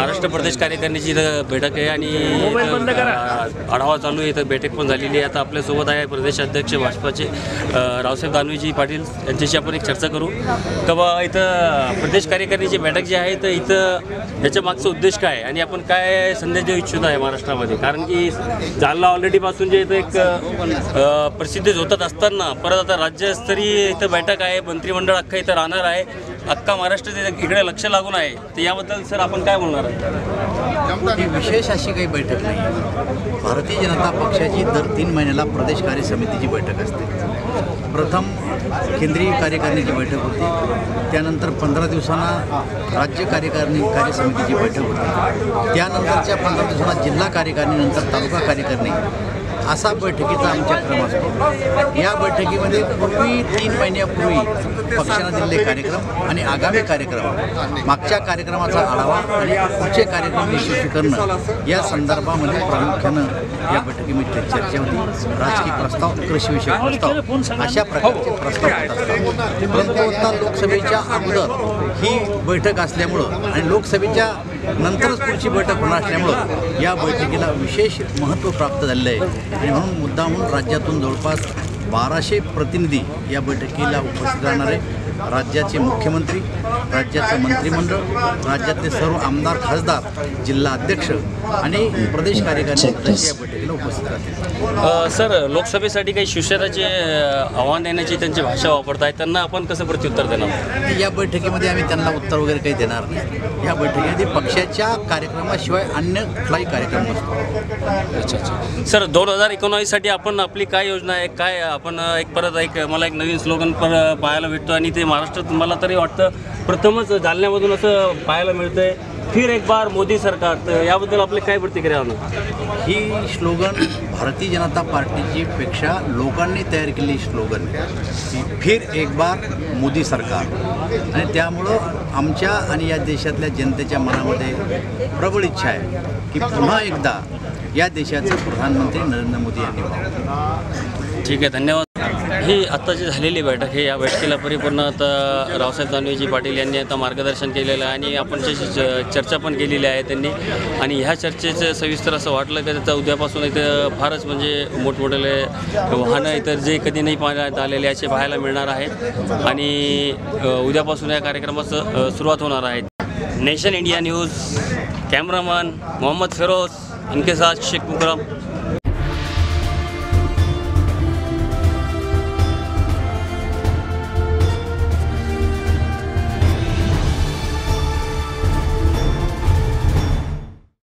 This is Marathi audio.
महाराष्ट्र प्रदेश कार्यकारिणीची इथं बैठक आहे आणि आढावा चालू आहे. इथं बैठक पण झालेली आहे. आता आपल्यासोबत आहे प्रदेश अध्यक्ष भाजपाचे रावसाहेब दानवेजी पाटील. यांच्याशी आपण एक चर्चा करू. का बा इथं प्रदेश कार्यकारिणीची बैठक जी आहे तर इथं याच्या मागचा उद्देश काय आहे? आणि आपण काय संदेश देऊ इच्छित आहे महाराष्ट्रामध्ये? कारण की जालना ऑलरेडीपासून जे इथं एक अ, प्रसिद्धी होतात असताना परत आता राज्यस्तरीय इथं बैठक आहे. मंत्रिमंडळ अख्खं इथं राहणार आहे. अख्खा महाराष्ट्र इकडे लक्ष लागून आहे. तर याबद्दल सर आपण काय बोलणार आहे ही विशेष अशी काही बैठक नाही. भारतीय जनता पक्षाची दर तीन महिन्याला प्रदेश कार्य समितीची बैठक असते. प्रथम केंद्रीय कार्यकारिणीची बैठक होती. त्यानंतर पंधरा दिवसांना राज्य कार्यकारिणी कार्य समितीची बैठक होती. त्यानंतरच्या पंधरा दिवसांना जिल्हा कार्यकारिणीनंतर तालुका कार्यकारिणी. असा बैठकीचा आमच्या क्रम असतो. या बैठकीमध्ये पूर्वी तीन महिन्यापूर्वी पक्षानं दिलेले कार्यक्रम आणि आगामी कार्यक्रम मागच्या कार्यक्रमाचा आढावा आणि पुढचे कार्यक्रम यशस्वी करणं या संदर्भामध्ये प्रामुख्यानं या बैठकीमध्ये चर्चा होती. राजकीय प्रस्ताव कृषीविषयक प्रस्ताव अशा प्रकारचे प्रस्ताव होत असतात. परंतु आता लोकसभेच्या अगोदर ही बैठक असल्यामुळं आणि लोकसभेच्या नंतरच पुढची बैठक होणार असल्यामुळं या बैठकीला विशेष महत्त्व प्राप्त झालेलं आहे. आणि म्हणून मुद्दामून राज्यातून जवळपास बाराशे प्रतिनिधी या बैठकीला उपस्थित राहणार आहे. राज्याचे मुख्यमंत्री राज्याचं मंत्रिमंडळ राज्यातले सर्व आमदार खासदार जिल्हा अध्यक्ष आणि प्रदेश कार्यकारिणी सदस्य या बैठकीला उपस्थित राहतील. सर लोकसभेसाठी काही शिवसेनाचे आव्हान देण्याची त्यांची भाषा वापरताय त्यांना आपण कसं प्रत्युत्तर देणार? या बैठकीमध्ये आम्ही त्यांना उत्तर वगैरे काही देणार नाही. या बैठकीमध्ये पक्षाच्या कार्यक्रमाशिवाय अन्य कुठलाही कार्यक्रम नसतो. अच्छा अच्छा. सर दोन हजार एकोणावीससाठी आपण आपली काय योजना आहे? काय आपण एक परत एक मला एक नवीन स्लोगन पर पाहायला भेटतो आणि ते महाराष्ट्रात मला तरी वाटतं प्रथमच जालन्यामधून असं पाहायला मिळतंय. फिर एक बार मोदी सरकार. तर याबद्दल आपली काय प्रतिक्रिया होणार ही स्लोगन भारतीय जनता पार्टीची पेक्षा लोकांनी तयार केलेली स्लोगन की फिर एक बार मोदी सरकार. आणि त्यामुळं आमच्या आणि या देशातल्या जनतेच्या मनामध्ये प्रबळ इच्छा आहे की पुन्हा एकदा या देशाचे प्रधानमंत्री नरेंद्र मोदी यांनी ठीक आहे धन्यवाद. ही आत्ता जी झालेली बैठक हे या बैठकीला परिपूर्ण आता रावसाहेब दानवेजी पाटील यांनी आता मार्गदर्शन केलेलं आहे आणि आपण त्याची च- चर्चा पण केलेली आहे त्यांनी. आणि ह्या चर्चेचं सविस्तर असं वाटलं की त्याचा उद्यापासून इथं फारच म्हणजे मोठमोठे वाहनं इतर जे कधी नाही पाहण्यात आलेले असे पाहायला मिळणार आहेत. आणि उद्यापासून या कार्यक्रमाचं सुरुवात होणार आहे. Nation India news cameraman Mohammad Firoz इनके साथ शेख मुकरम.